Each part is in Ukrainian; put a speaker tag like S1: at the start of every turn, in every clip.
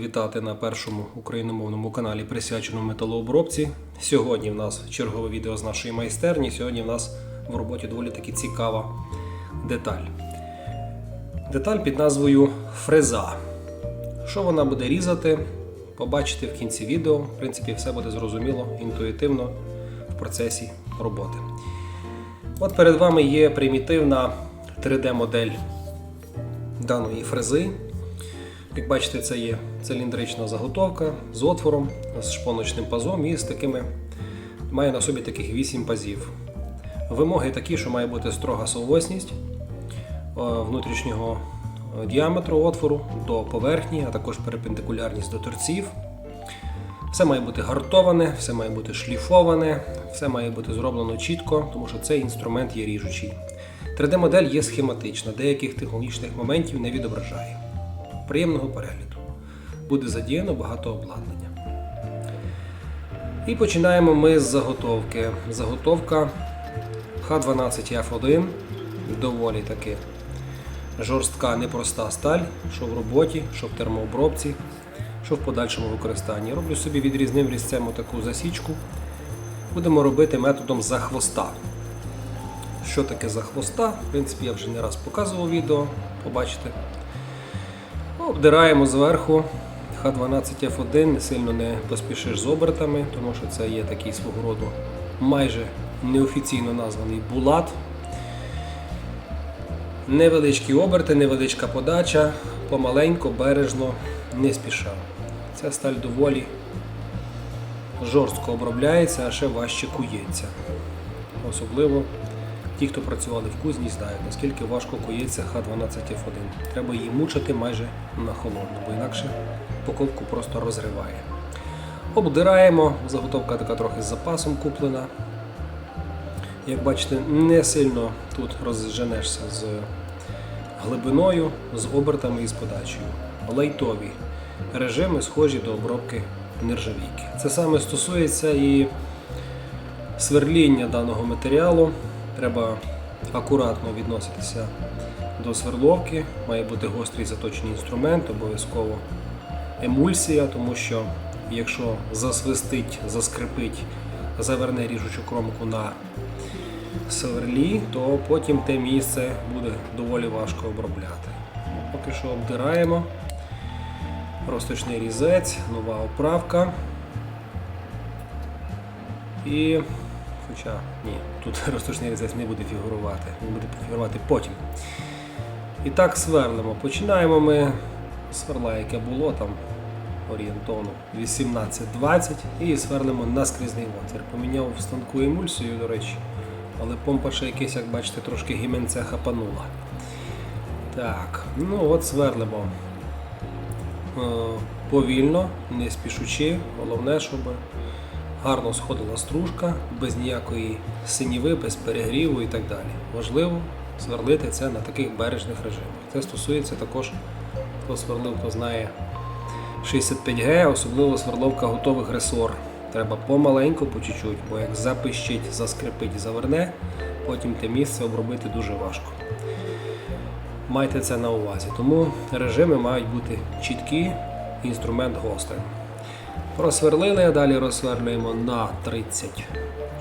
S1: вітати на першому україномовному каналі, присвяченому металообробці. Сьогодні в нас чергове відео з нашої майстерні. Сьогодні в нас в роботі доволі таки цікава деталь. Деталь під назвою фреза. Що вона буде різати, побачите в кінці відео. В принципі, все буде зрозуміло, інтуїтивно в процесі роботи. От перед вами є примітивна 3D-модель даної фрези. Як бачите, це є циліндрична заготовка з отвором, з шпоночним пазом і з такими, має на собі таких 8 пазів. Вимоги такі, що має бути строга совосність е, внутрішнього е, діаметру отвору до поверхні, а також перпендикулярність до торців. Все має бути гартоване, все має бути шліфоване, все має бути зроблено чітко, тому що цей інструмент є ріжучий. 3D-модель є схематична, деяких технологічних моментів не відображає. Приємного перегляду. Буде задіяно багато обладнання. І починаємо ми з заготовки. Заготовка Х12F1 доволі таки жорстка, непроста сталь, що в роботі, що в термообробці, що в подальшому використанні. Роблю собі відрізним різцем таку засічку. Будемо робити методом за хвоста. Що таке за хвоста? В принципі, я вже не раз показував відео, побачите. Обдираємо зверху Х12F1, не сильно не поспішиш з обертами, тому що це є такий свого роду майже неофіційно названий булат. Невеличкі оберти, невеличка подача, помаленько, бережно, не спіша. Ця сталь доволі жорстко обробляється, а ще важче кується. Особливо ті, хто працювали в кузні, знають, наскільки важко кується Х12F1. Треба її мучити майже на холодну, бо інакше поковку просто розриває. Обдираємо, заготовка така трохи з запасом куплена. Як бачите, не сильно тут розженешся з глибиною, з обертами і з подачею. Лайтові режими схожі до обробки нержавійки. Це саме стосується і сверління даного матеріалу. Треба акуратно відноситися до сверловки, має бути гострий заточний інструмент, обов'язково емульсія, тому що якщо засвистить, заскрипить, заверне ріжучу кромку на сверлі, то потім те місце буде доволі важко обробляти. Поки що обдираємо. Розточний різець, нова оправка. І Хоча ні, тут розточний різець не буде фігурувати, він буде фігурувати потім. І так сверлимо. Починаємо ми з сверла, яке було там орієнтовно 18-20 і сверлимо наскрізний отвір. Поміняв в станку емульсію, до речі, але помпа ще якесь, як бачите, трошки гіменця хапанула. Так, ну от сверлимо е, повільно, не спішучи, головне, щоб гарно сходила стружка, без ніякої синіви, без перегріву і так далі. Важливо сверлити це на таких бережних режимах. Це стосується також, хто сверлив, хто знає 65Г, особливо сверловка готових ресор. Треба помаленьку, по чуть-чуть, бо як запищить, заскрипить, заверне, потім те місце обробити дуже важко. Майте це на увазі. Тому режими мають бути чіткі, інструмент гострий. Просверлили, далі розсверлюємо на 30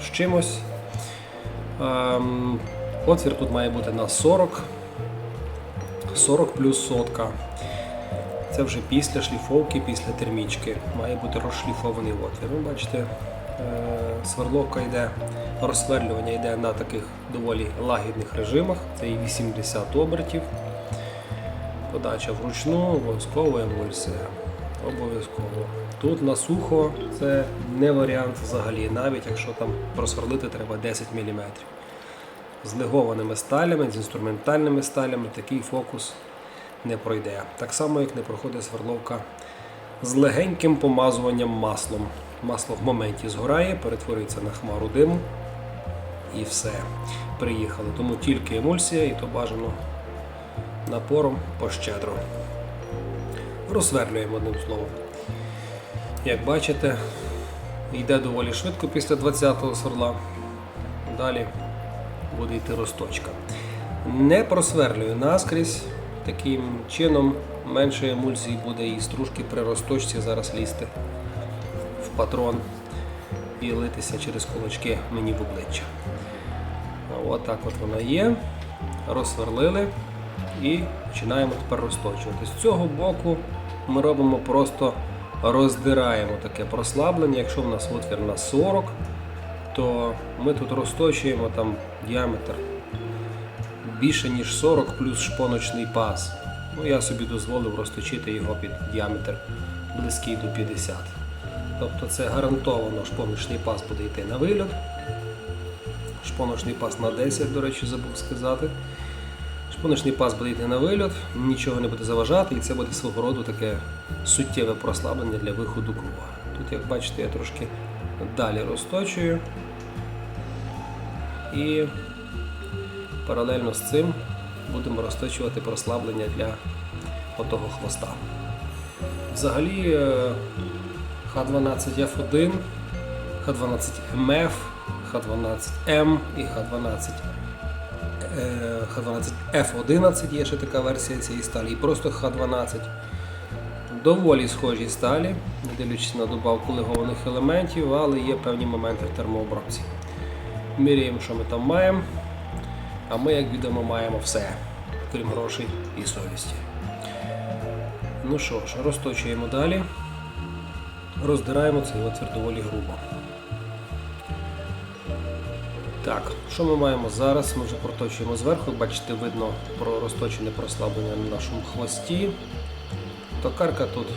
S1: з чимось. Ем, Отвір тут має бути на 40, 40 плюс сотка. Це вже після шліфовки, після термічки. Має бути розшліфований отвір. Ви бачите, е, сверловка йде, розсверлювання йде на таких доволі лагідних режимах. Це і 80 обертів. Подача вручну, обов'язково емульсія. Обов'язково. Тут на сухо це не варіант взагалі, навіть якщо там просверлити треба 10 мм. З легованими сталями, з інструментальними сталями такий фокус не пройде. Так само, як не проходить сверловка з легеньким помазуванням маслом. Масло в моменті згорає, перетворюється на хмару диму і все. Приїхали. Тому тільки емульсія і то бажано напором пощедро. Розсверлюємо одним словом. Як бачите, йде доволі швидко після 20-го сверла. Далі буде йти розточка. Не просверлюю наскрізь, Таким чином менше емульсії буде і стружки при розточці зараз лізти в патрон і литися через кулачки мені в обличчя. Отак от воно є. Розсверлили і починаємо тепер розточувати. З цього боку ми робимо просто роздираємо таке прослаблення. Якщо в нас отвір на 40, то ми тут розточуємо там діаметр більше ніж 40 плюс шпоночний паз. Ну, я собі дозволив розточити його під діаметр близький до 50. Тобто це гарантовано шпоночний паз буде йти на вильот. Шпоночний паз на 10, до речі, забув сказати. Шпоночний паз буде йти на вильот, нічого не буде заважати, і це буде свого роду таке суттєве прослаблення для виходу крова. Тут, як бачите, я трошки далі розточую. І паралельно з цим будемо розточувати прослаблення для отого хвоста. Взагалі е, Х12F1, Х12МФ, Х12М і Х12 е, Х12F11 є ще така версія цієї сталі, і просто Х12. Доволі схожі сталі, не дивлячись на добавку легованих елементів, але є певні моменти в термообробці. Міряємо, що ми там маємо. А ми, як відомо, маємо все, крім грошей і совісті. Ну що ж, розточуємо далі. Роздираємо цей отвір доволі грубо. Так, що ми маємо зараз? Ми вже проточуємо зверху. Бачите, видно про розточене прослаблення на нашому хвості. Токарка тут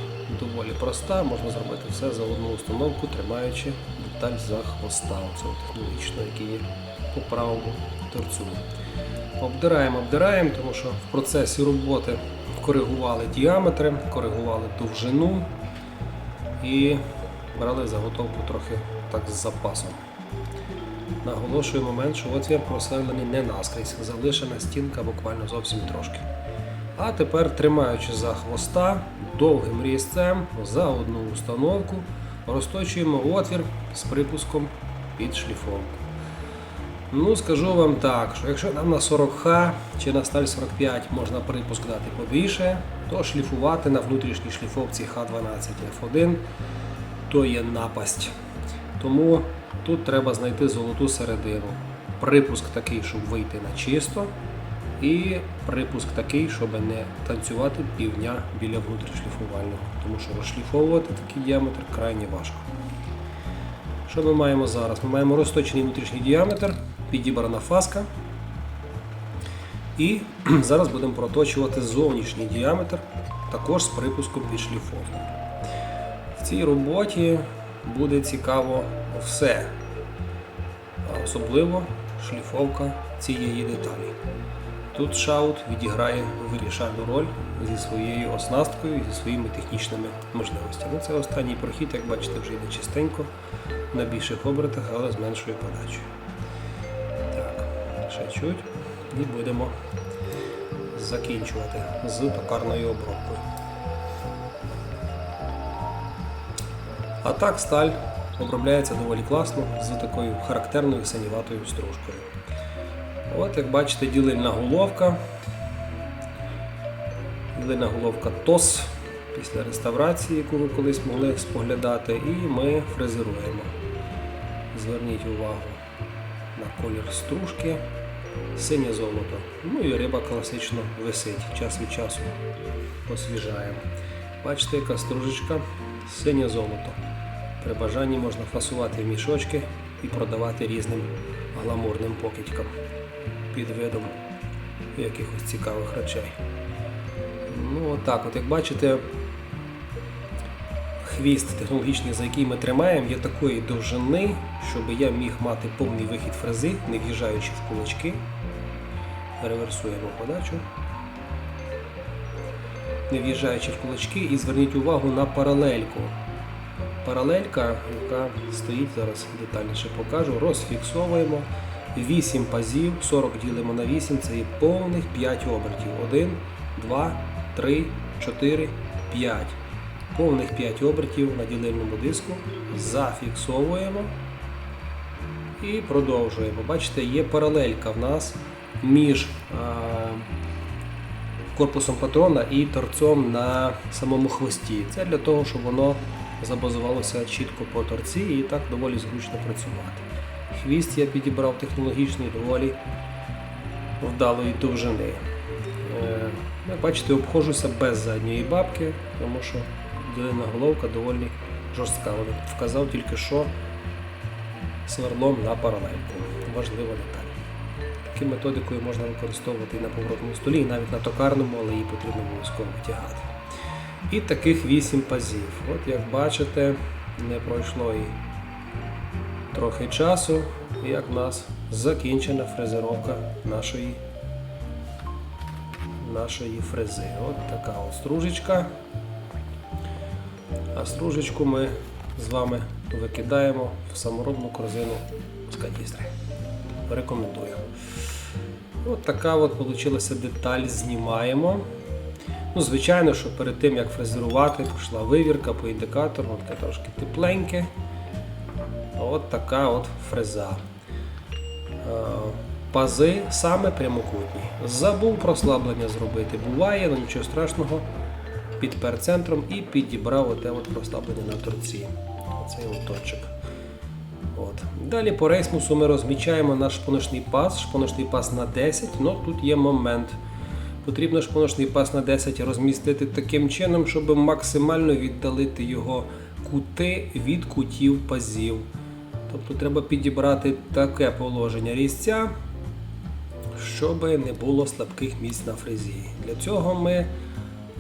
S1: доволі проста, можна зробити все за одну установку, тримаючи деталь за хвоста, оцього технологічного, який є по правому торцю. Обдираємо, обдираємо, тому що в процесі роботи коригували діаметри, коригували довжину і брали заготовку трохи так з запасом. Наголошую момент, що отвір просверлені не наскрізь, залишена стінка буквально зовсім трошки. А тепер, тримаючи за хвоста, довгим різцем за одну установку, розточуємо отвір з припуском під шліфовку. Ну, скажу вам так, що якщо нам на 40Х чи на сталь 45 можна припуск дати побільше, то шліфувати на внутрішній шліфовці Х12F1 то є напасть. Тому тут треба знайти золоту середину. Припуск такий, щоб вийти на чисто, і припуск такий, щоб не танцювати півдня біля внутрішліфувального, тому що розшліфовувати такий діаметр крайне важко. Що ми маємо зараз? Ми маємо розточений внутрішній діаметр, підібрана фаска. І зараз будемо проточувати зовнішній діаметр, також з припуском під шліфовку. В цій роботі буде цікаво все, особливо шліфовка цієї деталі. Тут шаут відіграє вирішальну роль зі своєю оснасткою зі своїми технічними можливостями. Ну, Це останній прохід, як бачите, вже йде чистенько, на більших обертах, але з меншою подачею. Так, ще чуть і будемо закінчувати з токарною обробкою. А так сталь обробляється доволі класно з такою характерною синіватою стружкою. От, як бачите, ділильна головка. Ділильна головка ТОС після реставрації, яку ви колись могли споглядати, і ми фрезеруємо. Зверніть увагу на колір стружки, синє золото. Ну і риба класично висить, час від часу освіжаємо. Бачите, яка стружечка, синє золото. При бажанні можна фасувати в мішочки і продавати різним гламурним покидькам під видом якихось цікавих речей. Ну, отак, от як бачите, хвіст технологічний, за який ми тримаємо, є такої довжини, щоб я міг мати повний вихід фрези, не в'їжджаючи в кулачки. Реверсуємо подачу. Не в'їжджаючи в кулачки, і зверніть увагу на паралельку. Паралелька, яка стоїть, зараз детальніше покажу, розфіксовуємо. 8 пазів, 40 ділимо на 8, це є повних 5 обертів. 1, 2, 3, 4, 5. Повних 5 обертів на ділильному диску. Зафіксовуємо і продовжуємо. Бачите, є паралелька в нас між корпусом патрона і торцом на самому хвості. Це для того, щоб воно забазувалося чітко по торці і так доволі зручно працювати. Хвіст я підібрав технологічний доволі вдалої довжини. Е, Як бачите, обходжуся без задньої бабки, тому що длинна головка доволі жорстка. Вказав тільки що сверлом на паралельку. Важлива деталь. Таку методикою можна використовувати і на поворотному столі, і навіть на токарному, але її потрібно обов'язково витягати. І таких 8 пазів. От як бачите, не пройшло і трохи часу, як в нас закінчена фрезеровка нашої, нашої фрези. От така от стружечка. А стружечку ми з вами викидаємо в саморобну корзину з каністри. Рекомендую. От така от получилася деталь, знімаємо. Ну, звичайно, що перед тим як фрезерувати, пішла вивірка по індикатору, от таке трошки тепленьке. От така от фреза. Е, Пази саме прямокутні. Забув прослаблення зробити. Буває, але нічого страшного. Підпер центром і підібрав оте от прослаблення на торці. Оцей оточок. От. Далі по рейсмусу ми розмічаємо наш шпоночний пас. Шпоночний пас на 10, але тут є момент. Потрібно шпоночний пас на 10 розмістити таким чином, щоб максимально віддалити його кути від кутів пазів. Тобто треба підібрати таке положення різця, щоб не було слабких місць на фрезі. Для цього ми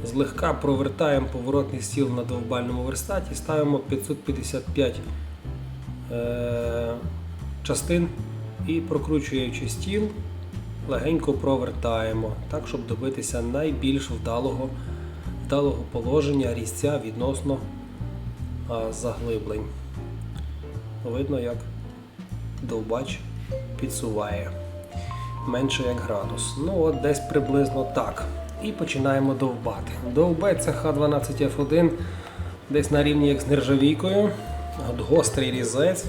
S1: злегка провертаємо поворотний стіл на довбальному верстаті, ставимо 555 е, частин і прокручуючи стіл, легенько провертаємо, так, щоб добитися найбільш вдалого, вдалого положення різця відносно а, заглиблень. Видно, як довбач підсуває менше як градус. Ну от десь приблизно так. І починаємо довбати. Довбеться Х12F1 десь на рівні як з нержавійкою. От гострий різець.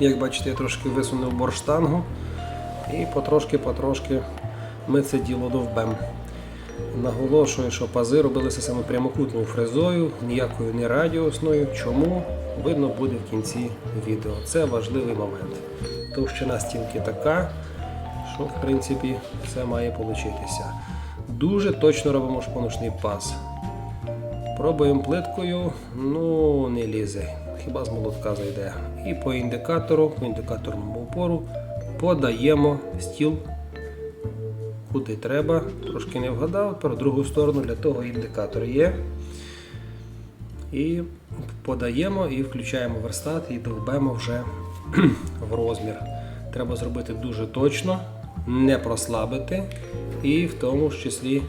S1: Як бачите, я трошки висунув борштангу. І потрошки-потрошки ми це діло довбемо. Наголошую, що пази робилися саме прямокутною фрезою, ніякою не радіусною. Чому? Видно буде в кінці відео. Це важливий момент. Товщина стінки така, що в принципі все має получитися. Дуже точно робимо шпоночний паз. Пробуємо плиткою, ну не лізе. Хіба з молотка зайде. І по індикатору, по індикаторному опору подаємо стіл куди треба. Трошки не вгадав, про другу сторону для того індикатор є. І подаємо і включаємо верстат і довбемо вже в розмір. Треба зробити дуже точно, не прослабити і в тому ж числі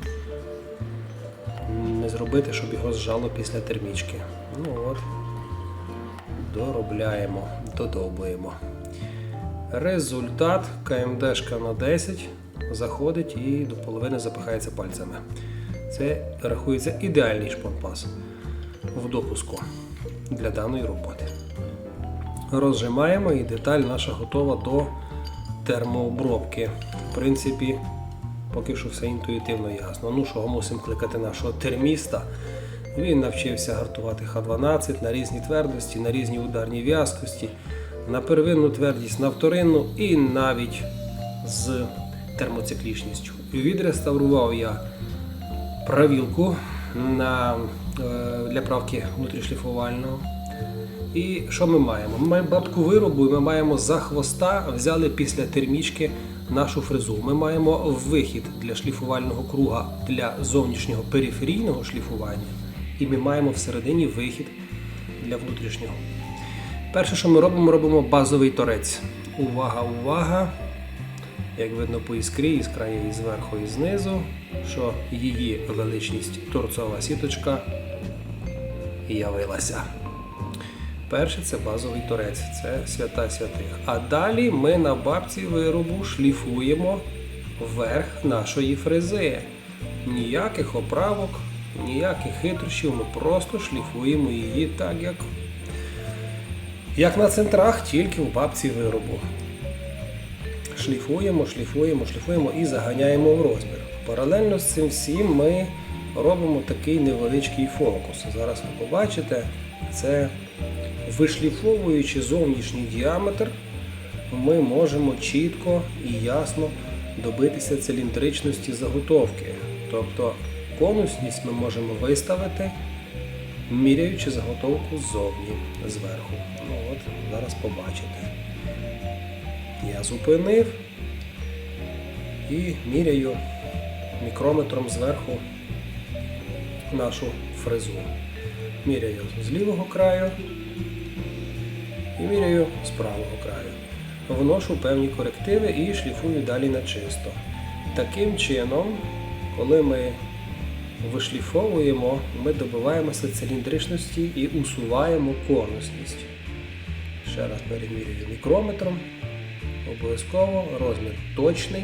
S1: не зробити, щоб його зжало після термічки. Ну от, доробляємо, додовбуємо. Результат КМДшка на 10 заходить і до половини запихається пальцями. Це рахується ідеальний шпонпас в допуску для даної роботи. Розжимаємо і деталь наша готова до термообробки. В принципі, поки що все інтуїтивно ясно. Ну що, мусимо кликати нашого терміста. Він навчився гартувати Х12 на різні твердості, на різні ударні в'язкості, на первинну твердість, на вторинну і навіть з термоциклічністю. Відреставрував я правілку на, е, для правки внутрішліфувального. І що ми маємо? Ми маємо бабку виробу, і ми маємо за хвоста взяли після термічки нашу фрезу. Ми маємо вихід для шліфувального круга для зовнішнього периферійного шліфування, і ми маємо всередині вихід для внутрішнього. Перше, що ми робимо, робимо базовий торець. Увага, увага! Як видно по іскрі, іскра є і зверху, і знизу, що її величність торцова сіточка явилася. Перше це базовий торець, це свята святих. А далі ми на бабці виробу шліфуємо верх нашої фрези. Ніяких оправок, ніяких хитрощів, ми просто шліфуємо її так, як, як на центрах, тільки в бабці виробу шліфуємо, шліфуємо, шліфуємо і заганяємо в розмір. Паралельно з цим всім ми робимо такий невеличкий фокус. Зараз ви побачите, це вишліфовуючи зовнішній діаметр, ми можемо чітко і ясно добитися циліндричності заготовки. Тобто конусність ми можемо виставити, міряючи заготовку ззовні, зверху. Ну от, зараз побачите. Я зупинив і міряю мікрометром зверху нашу фрезу. Міряю з лівого краю і міряю з правого краю. Вношу певні корективи і шліфую далі на чисто. Таким чином, коли ми вишліфовуємо, ми добиваємося циліндричності і усуваємо конусність. Ще раз перемірюю мікрометром. Обов'язково розмір точний,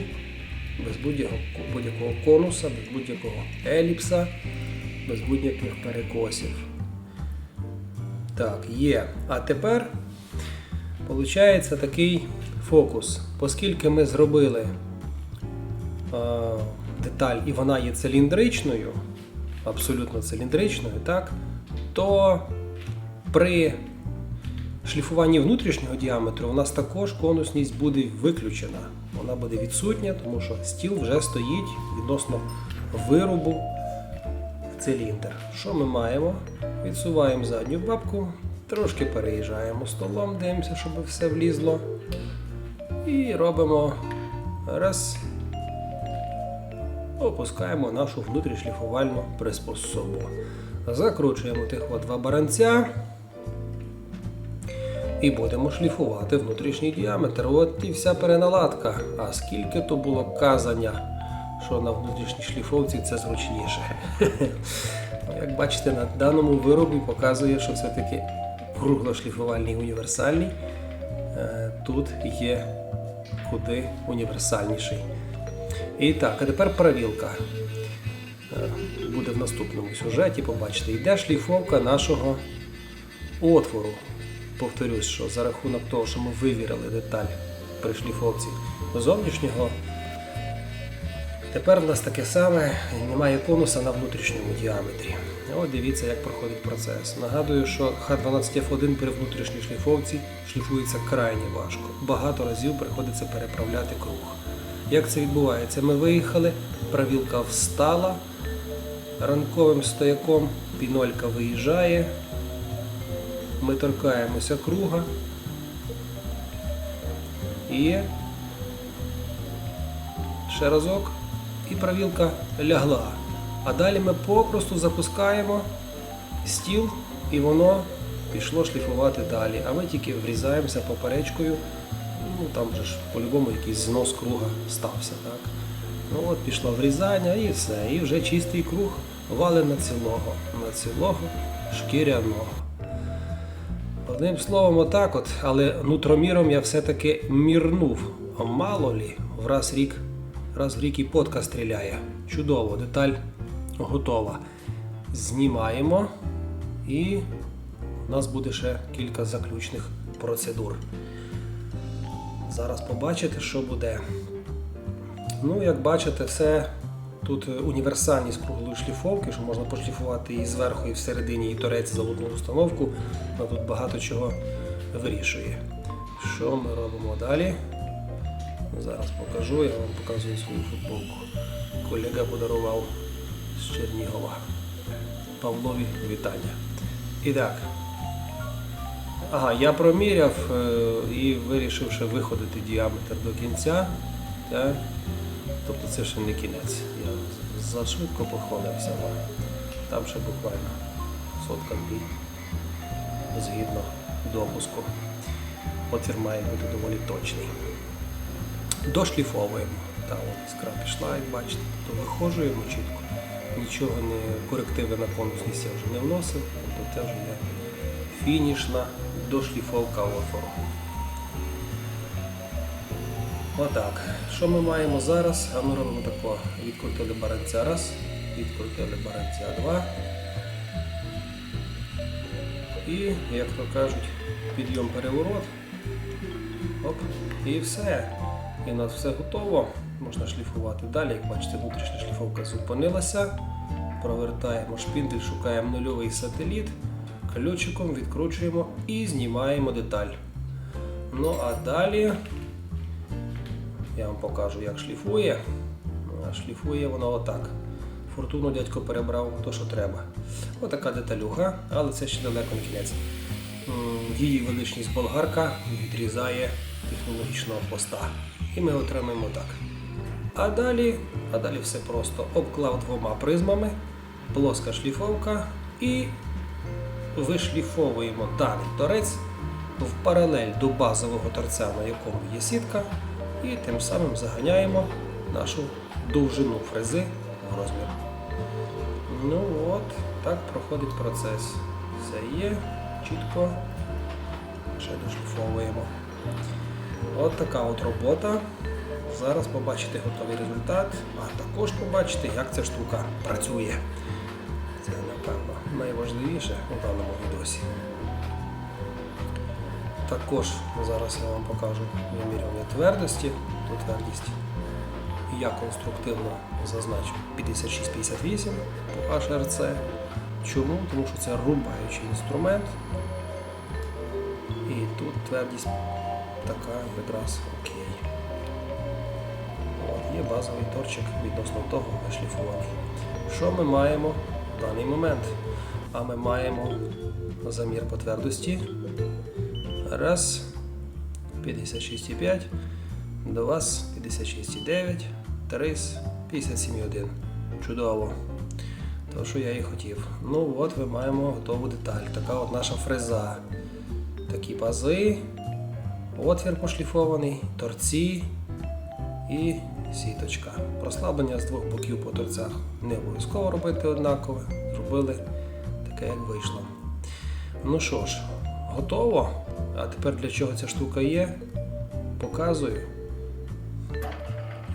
S1: без будь-якого, конуса, без будь-якого еліпса, без будь-яких перекосів. Так, є. А тепер виходить такий фокус. Оскільки ми зробили деталь і вона є циліндричною, абсолютно циліндричною, так, то при шліфуванні внутрішнього діаметру у нас також конусність буде виключена. Вона буде відсутня, тому що стіл вже стоїть відносно виробу в циліндр. Що ми маємо? Відсуваємо задню бабку, трошки переїжджаємо столом, дивимося, щоб все влізло. І робимо раз. Опускаємо нашу внутрішліфувальну приспособу. Закручуємо тих от два баранця. І будемо шліфувати внутрішній діаметр. От і вся переналадка. А скільки то було казання, що на внутрішній шліфовці це зручніше. Як бачите, на даному виробі показує, що все-таки круглошліфувальний універсальний. е, Тут є куди універсальніший. І так, а тепер правілка. Е, Буде в наступному сюжеті, побачите, йде шліфовка нашого отвору. Повторюсь, що за рахунок того, що ми вивірили деталь при шліфовці зовнішнього, тепер в нас таке саме немає конуса на внутрішньому діаметрі. От дивіться, як проходить процес. Нагадую, що Х12F1 при внутрішній шліфовці шліфується крайне важко. Багато разів приходиться переправляти круг. Як це відбувається? Ми виїхали, правілка встала, ранковим стояком пінолька виїжджає, ми торкаємося круга і ще разок, і правілка лягла. А далі ми попросту запускаємо стіл і воно пішло шліфувати далі. А ми тільки врізаємося поперечкою. Ну там же ж по-любому якийсь знос круга стався. так. Ну от пішло врізання і все. І вже чистий круг вали на цілого, на цілого шкіряного. Одним словом, отак от, але нутроміром я все-таки мірнув. А мало лі, в раз рік, раз в рік і потка стріляє. Чудово, деталь готова. Знімаємо і у нас буде ще кілька заключних процедур. Зараз побачите, що буде. Ну, як бачите, все тут універсальність круглої шліфовки, що можна пошліфувати і зверху, і всередині, і торець залудну установку. Вона тут багато чого вирішує. Що ми робимо далі? Зараз покажу, я вам показую свою футболку. Колега подарував з Чернігова. Павлові вітання. І так. Ага, я проміряв е, і вирішив ще виходити діаметр до кінця. Так? Тобто це ще не кінець. Я зашвидко похвалився. Там ще буквально сотка дві згідно допуску. Отвір має бути доволі точний. Дошліфовуємо. Та от іскра пішла, як бачите, то вихожуємо чітко. Нічого не корективи на конусність я вже не вносив, тобто це вже є фінішна дошліфовка отвору. Отак. Що ми маємо зараз? А ми робимо тако. Відкрутили баранця раз, відкрутили баранця два. І, як то кажуть, підйом переворот. Оп, і все. І у нас все готово. Можна шліфувати далі. Як бачите, внутрішня шліфовка зупинилася. Провертаємо шпіндель, шукаємо нульовий сателіт, ключиком відкручуємо і знімаємо деталь. Ну а далі я вам покажу, як шліфує. Шліфує воно отак. Фортуну дядько перебрав то, що треба. Отака деталюга, але це ще далеко не кінець. Її величність болгарка відрізає технологічного поста. І ми отримаємо так. А далі, а далі все просто. Обклав двома призмами, плоска шліфовка і вишліфовуємо даний торець в паралель до базового торця, на якому є сітка, і тим самим заганяємо нашу довжину фрези в розмір. Ну от, так проходить процес. Все є, чітко. Ще дошліфовуємо. От така от робота. Зараз побачите готовий результат, а також побачите, як ця штука працює. Найважливіше у даному відосі. Також зараз я вам покажу вимірювання твердості, то твердість. Я конструктивно зазначу 56-58 по HRC. Чому? Тому що це рубаючий інструмент. І тут твердість така якраз окей. От, є базовий торчик відносно того вишліфований. Що ми маємо в даний момент? А ми маємо замір по твердості. Раз. 56,5. До вас 56,9. Трис 57,1. Чудово. То, що я і хотів. Ну от ми маємо готову деталь. Така от наша фреза. Такі пази. Отвір пошліфований, торці і сіточка. Прослаблення з двох боків по торцях не обов'язково робити однакове. Зробили таке, як вийшло. Ну що ж, готово. А тепер для чого ця штука є? Показую.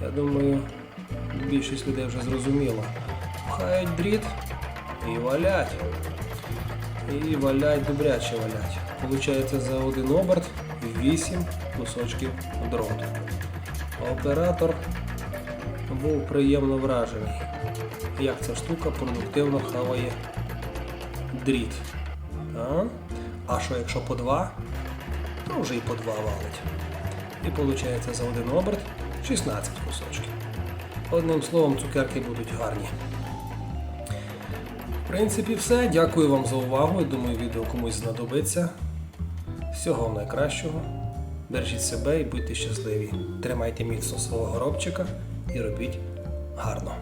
S1: Я думаю, більшість людей вже зрозуміло. Пхають дріт і валять. І валять добряче валять. Получається за один оберт 8 кусочків дроту. Оператор був приємно вражений, як ця штука продуктивно хаває дріт. А, а що якщо по два, то вже і по два валить. І виходить за один оберт 16 кусочків. Одним словом, цукерки будуть гарні. В принципі, все. Дякую вам за увагу. Я Думаю, відео комусь знадобиться. Всього найкращого. Бережіть себе і будьте щасливі. Тримайте міцно свого горобчика і робіть гарно.